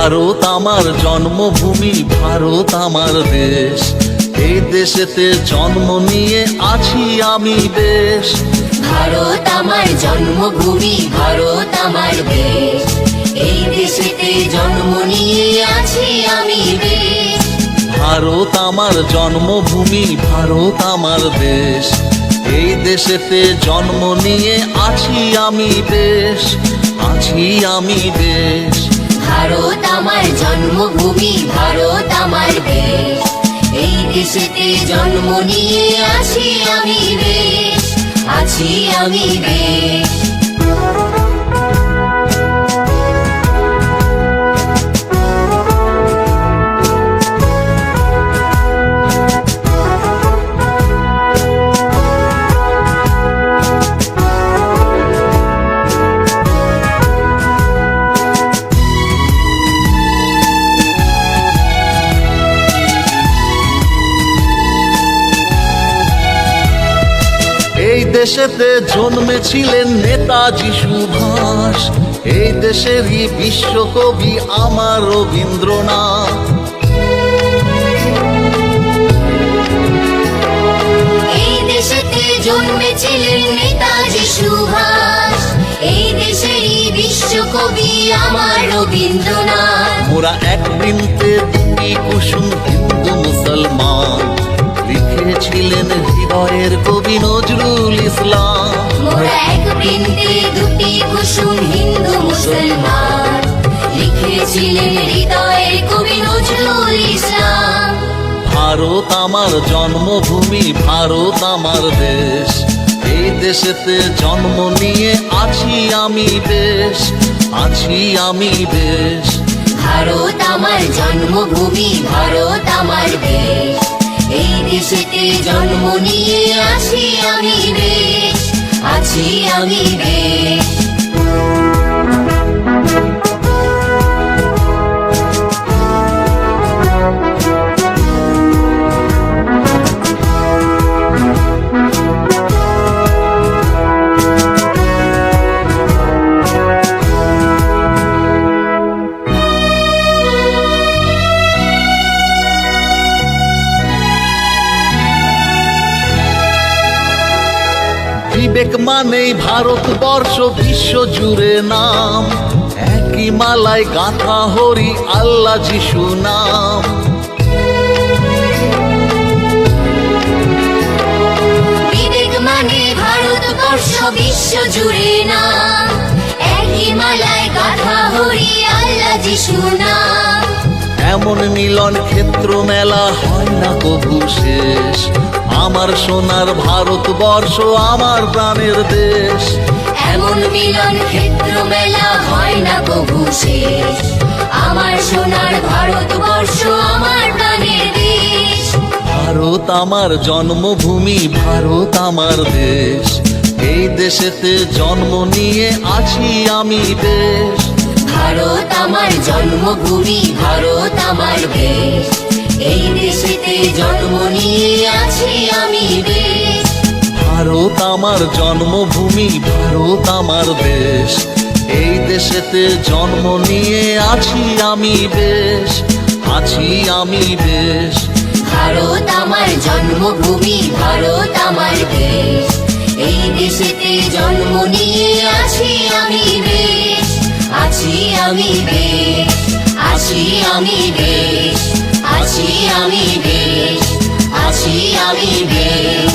ভারত আমার জন্মভূমি ভারত আমার দেশ। এই দেশেতে জন্ম নিয়ে আছি আমি বেশ ভারত আমার জন্মভূমি ভারত আমার দেশ। এই দেশেতে জন্ম নিয়ে আছি আমি বেশ ভারত আমার জন্মভূমি ভারত আমার দেশ। এই দেশেতে জন্ম নিয়ে আছি আমি বেশ আছি আমি বেশ ভারত আমার জন্মভূমি, ভারত আমার দেশ। এই দেশেতে জন্ম নিয়ে আছি আমি দেশ, আছি আমি বেশ দেশেতে জন্মেছিলেন নেতাজি সুভাষ। এই দেশেরই বিশ্বকবি আমার রবীন্দ্রনাথ। এই দেশেতে জন্মেছিলেন নেতাজি সুভাষ। এই দেশেরই বিশ্বকবি আমার রবীন্দ্রনাথ। মোরা এক বৃন্তে দুটি কুসুম হিন্দু মুসলমান। লিখেছিলেন হৃদয়ের কবি নজরুল ইসলাম। দুটি কুসুম হিন্দু মুসলমান। লিখেছিলেন হৃদয়ের কবি নজরুল ইসলাম। ভারত আমার জন্মভূমি ভারত আমার দেশ। এই দেশেতে জন্ম নিয়ে আছি আমি বেশ আছি আমি বেশ ভারত আমার জন্মভূমি ভারত আমার দেশ। দেশেতে জন্ম নিয়ে আছি আমি বেশ আছি আমি বেশ বিবেক মানেই ভারতবর্ষ, বিশ্ব জুড়ে নাম। একই মালায় গাথা হরি আল্লাহ যিশু নাম। মানে বিশ্ব জুড়ে না একই মালায় গাথা হরি আল্লাহ যিশু নাম। এমন মিলন ক্ষেত্র মেলা হয় না কবু শেষ। আমার সোনার ভারতবর্ষ আমার প্রাণের দেশ। এমন মিলন ক্ষেত্র মেলা হয় না কবু শেষ। আমার সোনার ভারতবর্ষ আমার প্রাণের দেশ। ভারত আমার জন্মভূমি ভারত আমার দেশ। এই দেশেতে জন্ম নিয়ে আছি আমি বেশ ভারত আমার জন্মভূমি ভারত আমার দেশ এই দেশেতে জন্ম নিয়ে আছি আমি বেশ। ভারত আমার জন্মভূমি ভারত আমার দেশ। এই দেশেতে জন্ম নিয়ে আছি আমি বেশ আছি আমি বেশ। ভারত আমার জন্মভূমি ভারত আমার দেশ। এই দেশেতে জন্ম নিয়ে আছি আমি বেশ আছি আমি বেশ। আছি আমি বেশ আছি আমি বেশ আছি আমি বেশ।